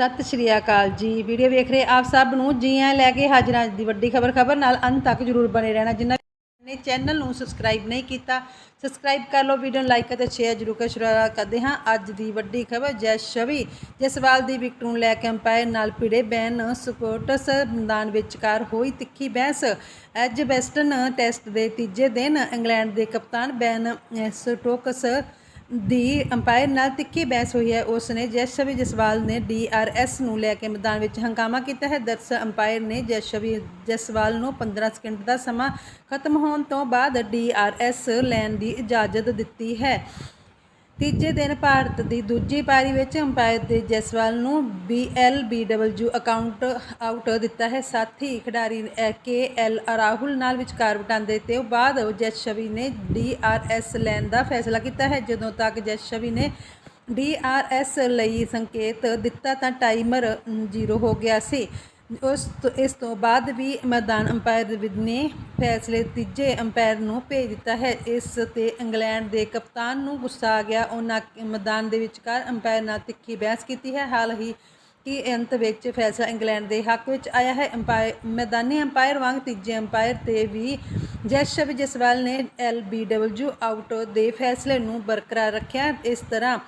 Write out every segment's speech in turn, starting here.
ਸਤਿ ਸ਼੍ਰੀ ਅਕਾਲ ਜੀ। ਵੀਡੀਓ ਵੇਖ ਰਹੇ ਆਪ ਸਭ ਨੂੰ, ਜੀ ਆਇਆਂ ਲੈ ਕੇ ਹਾਜ਼ਰਾਂ ਦੀ ਵੱਡੀ ਖਬਰ ਖਬਰ ਨਾਲ ਅੰਤ ਤੱਕ ਜਰੂਰ ਬਣੇ ਰਹਿਣਾ। ਜਿਨ੍ਹਾਂ ਨੇ ਚੈਨਲ ਨੂੰ ਸਬਸਕ੍ਰਾਈਬ ਨਹੀਂ ਕੀਤਾ ਸਬਸਕ੍ਰਾਈਬ ਕਰ ਲਓ ਵੀਡੀਓ ਨੂੰ ਲਾਈਕ ਅਤੇ ਸ਼ੇਅਰ ਜਰੂਰ ਕਰ, ਸ਼ੁਰੂਆਤ ਕਰਦੇ ਹਾਂ ਅੱਜ ਦੀ ਵੱਡੀ ਖਬਰ। ਜੈ ਸ਼ਵੀ ਜਸਵਾਲ ਦੀ ਵਿਕਟ ਨੂੰ ਲੈ ਕੇ ਅੰਪਾਇਰ ਨਾਲ ਭਿੜੇ ਬੈਨ ਸਪੋਰਟਸ ਮੈਦਾਨ ਵਿਚਕਾਰ ਹੋਈ ਤਿੱਖੀ ਬਹਿਸ। ਅੱਜ ਵੈਸਟਰਨ ਟੈਸਟ ਦੇ ਤੀਜੇ ਦਿਨ ਇੰਗਲੈਂਡ ਦੇ ਕਪਤਾਨ ਬੈਨ ਸਟੋਕਸ ਦੀ ਅੰਪਾਇਰ ਨਾਲ ਤਿੱਖੀ ਬਹਿਸ ਹੋਈ ਹੈ। ਉਸ ਨੇ ਜੈਸ਼ਵੀ ਜਸਵਾਲ ਨੇ ਡੀਆਰਐਸ ਨੂੰ ਲੈ ਕੇ ਮੈਦਾਨ ਵਿੱਚ ਹੰਗਾਮਾ ਕੀਤਾ ਹੈ। ਦਰਅਸਲ ਅੰਪਾਇਰ ਨੇ ਜੈਸ਼ਵੀ ਜਸਵਾਲ ਨੂੰ 15 ਸਕਿੰਟ ਦਾ ਸਮਾਂ ਖਤਮ ਹੋਣ ਤੋਂ ਬਾਅਦ ਡੀਆਰਐਸ ਲੈਣ ਦੀ ਇਜਾਜ਼ਤ ਦਿੱਤੀ ਹੈ। ਤੀਜੇ ਦਿਨ ਭਾਰਤ ਦੀ ਦੂਜੀ ਪਾਰੀ ਵਿੱਚ ਅੰਪਾਇਰ ਦੇ ਜੈਸਵਾਲ ਨੂੰ BLBW ਅਕਾਊਂਟ ਆਊਟ ਦਿੱਤਾ ਹੈ। ਸਾਥੀ ਹੀ ਖਿਡਾਰੀ KL ਰਾਹੁਲ ਨਾਲ ਵਿਚਕਾਰ ਵਟਾਂਦੇ ਤੇ ਬਾਅਦ ਜੈਸ਼ਵੀ ਨੇ DRS ਲੈਣ ਦਾ ਫੈਸਲਾ ਕੀਤਾ ਹੈ। ਜਦੋਂ ਤੱਕ ਜੈਸ਼ਵੀ ਨੇ DRS ਲਈ ਸੰਕੇਤ ਦਿੱਤਾ ਤਾਂ ਟਾਈਮਰ 0 ਹੋ ਗਿਆ ਸੀ। ਉਸ ਤੋਂ, ਇਸ ਤੋਂ ਬਾਅਦ ਵੀ ਮੈਦਾਨ ਅੰਪਾਇਰ ਨੇ ਫੈਸਲੇ ਤੀਜੇ ਅੰਪਾਇਰ ਨੂੰ ਭੇਜ ਦਿੱਤਾ ਹੈ। ਇਸ ਤੇ ਇੰਗਲੈਂਡ ਦੇ ਕਪਤਾਨ ਨੂੰ ਗੁੱਸਾ ਆ ਗਿਆ। ਉਹਨਾਂ ਮੈਦਾਨ ਦੇ ਵਿਚਕਾਰ ਅੰਪਾਇਰ ਨਾਲ ਤਿੱਖੀ ਬਹਿਸ ਕੀਤੀ ਹੈ। ਹਾਲ ਹੀ ਕਿ ਅੰਤ ਵਿੱਚ ਫੈਸਲਾ ਇੰਗਲੈਂਡ ਦੇ ਹੱਕ ਵਿੱਚ ਆਇਆ ਹੈ। ਅੰਪਾਇਰ, ਮੈਦਾਨੀ ਅੰਪਾਇਰ ਵਾਂਗ ਤੀਜੇ ਅੰਪਾਇਰ ਤੇ ਵੀ ਜੈਸ਼ਵ ਜਸਵਾਲ ਨੇ ਐਲਬੀਡਬਲਯੂ ਆਊਟ ਦੇ ਫੈਸਲੇ ਨੂੰ ਬਰਕਰਾਰ ਰੱਖਿਆ। ਇਸ ਤਰ੍ਹਾਂ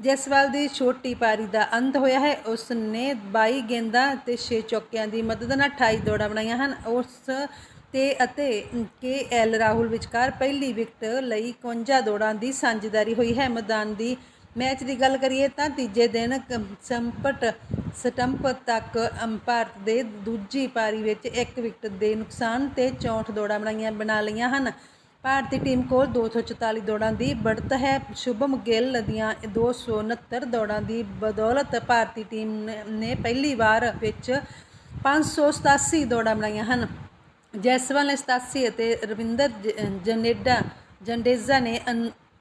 ਜੈਸਵਾਲ ਦੀ ਛੋਟੀ ਪਾਰੀ ਦਾ ਅੰਤ ਹੋਇਆ ਹੈ ਉਸ ਨੇ 22 ਗੇਂਦਾਂ ਤੇ 6 ਚੌਕਿਆਂ ਦੀ ਮਦਦ ਨਾਲ 28 ਦੌੜਾਂ ਬਣਾਈਆਂ ਹਨ। ਉਸ ਤੇ ਅਤੇ ਕੇ ਐਲ ਰਾਹੁਲ ਵਿਚਕਾਰ ਪਹਿਲੀ ਵਿਕਟ ਲਈ 51 ਦੌੜਾਂ ਦੀ ਸਾਂਝੇਦਾਰੀ ਹੋਈ ਹੈ। ਮੈਦਾਨ ਦੀ ਮੈਚ ਦੀ ਗੱਲ ਕਰੀਏ ਤਾਂ ਤੀਜੇ ਦਿਨ ਸੰਪਟ ਸਟੰਪ ਤੱਕ ਭਾਰਤ ਦੇ ਦੂਜੀ ਪਾਰੀ ਵਿੱਚ ਇੱਕ ਵਿਕਟ ਦੇ ਨੁਕਸਾਨ ਤੇ 64 ਦੌੜਾਂ ਬਣਾਈਆਂ, ਬਣਾ ਲਈਆਂ ਹਨ। ਭਾਰਤੀ ਟੀਮ ਕੋਲ 244 ਦੌੜਾਂ ਦੀ ਬੜਤ ਹੈ। ਸ਼ੁਭਮ ਗਿੱਲ ਦੀਆਂ 269 ਦੌੜਾਂ ਦੀ ਬਦੌਲਤ ਭਾਰਤੀ ਟੀਮ ਨੇ- ਪਹਿਲੀ ਵਾਰ ਵਿੱਚ 587 ਦੌੜਾਂ ਬਣਾਈਆਂ ਹਨ। ਜੈਸਵਾਲ ਨੇ 87 ਅਤੇ ਰਵਿੰਦਰ ਜਨੇਡਾ ਜੰਡੇਜ਼ਾ ਨੇ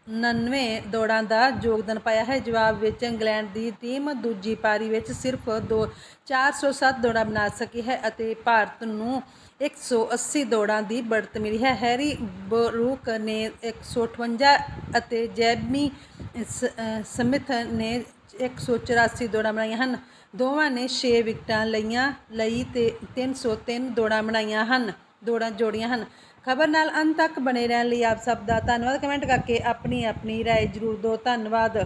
99 ਦੌੜਾਂ ਦਾ ਯੋਗਦਾਨ ਪਾਇਆ ਹੈ। ਜਵਾਬ ਵਿੱਚ ਇੰਗਲੈਂਡ ਦੀ ਟੀਮ ਦੂਜੀ ਪਾਰੀ ਵਿੱਚ ਸਿਰਫ ਦੋ 407 ਦੌੜਾਂ ਬਣਾ ਸਕੀ ਹੈ ਅਤੇ ਭਾਰਤ ਨੂੰ 180 ਦੌੜਾਂ ਦੀ ਬੜਤ ਮਿਲੀ ਹੈ। ਹੈਰੀ ਬਰੂਕ ਨੇ 158 ਅਤੇ ਜੈਬਮੀ ਸ- ਸਮਿਥ ਨੇ 184 ਦੌੜਾਂ ਬਣਾਈਆਂ ਹਨ। ਦੋਵਾਂ ਨੇ 6 ਵਿਕਟਾਂ ਲਈਆਂ, ਲਈ ਤੇ 303 ਦੌੜਾਂ ਬਣਾਈਆਂ ਹਨ। ਦੌੜਾਂ ਜੋੜੀਆਂ ਹਨ ਖਬਰ ਨਾਲ ਅੰਤ ਤੱਕ ਬਣੇ ਰਹਿਣ ਲਈ ਆਪ ਸਭ ਦਾ ਧੰਨਵਾਦ ਕਮੈਂਟ ਕਰਕੇ ਆਪਣੀ ਆਪਣੀ رائے ਜ਼ਰੂਰ ਦਿਓ ਧੰਨਵਾਦ